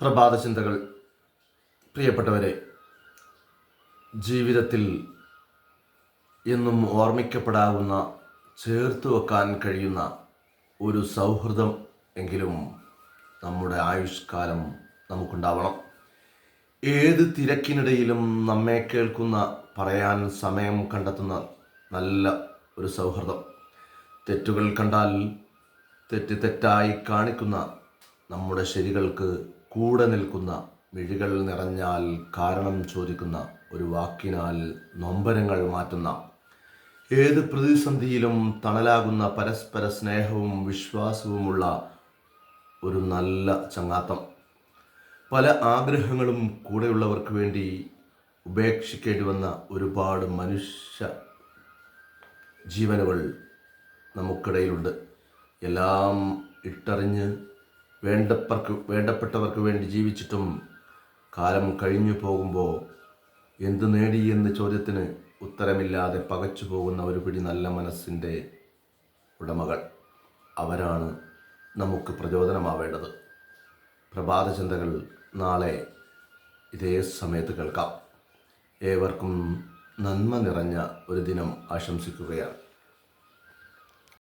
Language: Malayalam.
പ്രഭാത ചിന്തകൾ പ്രിയപ്പെട്ടവരെ ജീവിതത്തിൽ എന്നും ഓർമ്മിക്കപ്പെടാവുന്ന ചേർത്ത് വെക്കാൻ കഴിയുന്ന ഒരു സൗഹൃദം എങ്കിലും നമ്മുടെ ആയുഷ്കാലം നമുക്കുണ്ടാവണം. ഏത് തിരക്കിനിടയിലും നമ്മെ കേൾക്കുന്ന പറയാൻ സമയം കണ്ടെത്തുന്ന നല്ല ഒരു സൗഹൃദം. തെറ്റുകൾ കണ്ടാൽ തെറ്റ് തെറ്റായി കാണിക്കുന്ന നമ്മുടെ ശരികൾക്ക് കൂടെ നിൽക്കുന്ന മിഴികൾ നിറഞ്ഞാൽ കാരണം ചോദിക്കുന്ന ഒരു വാക്കിനാൽ നൊമ്പരങ്ങൾ മാറ്റുന്ന. ഏത് പ്രതിസന്ധിയിലും തണലാകുന്ന പരസ്പര സ്നേഹവും വിശ്വാസവുമുള്ള ഒരു നല്ല ചങ്ങാത്തം. പല ആഗ്രഹങ്ങളും കൂടെയുള്ളവർക്ക് വേണ്ടി ഉപേക്ഷിക്കേണ്ടി വന്ന ഒരുപാട് മനുഷ്യ ജീവനുകൾ നമുക്കിടയിലുണ്ട്. എല്ലാം ഇട്ടറിഞ്ഞ് വേണ്ടപ്പർക്ക് വേണ്ടപ്പെട്ടവർക്ക് വേണ്ടി ജീവിച്ചിട്ടും കാലം കഴിഞ്ഞു പോകുമ്പോൾ എന്ത് നേടി എന്ന ചോദ്യത്തിന് ഉത്തരമില്ലാതെ പകച്ചു പോകുന്ന ഒരു പിടി നല്ല മനസ്സിന്റെ ഉടമകൾ. അവരാണ് നമുക്ക് പ്രചോദനമാവേണ്ടത്. പ്രഭാതചിന്തകൾ നാളെ ഇതേ സമയത്ത് കേൾക്കാം. ഏവർക്കും നന്മ നിറഞ്ഞ ഒരു ദിനം ആശംസിക്കുകയാണ്.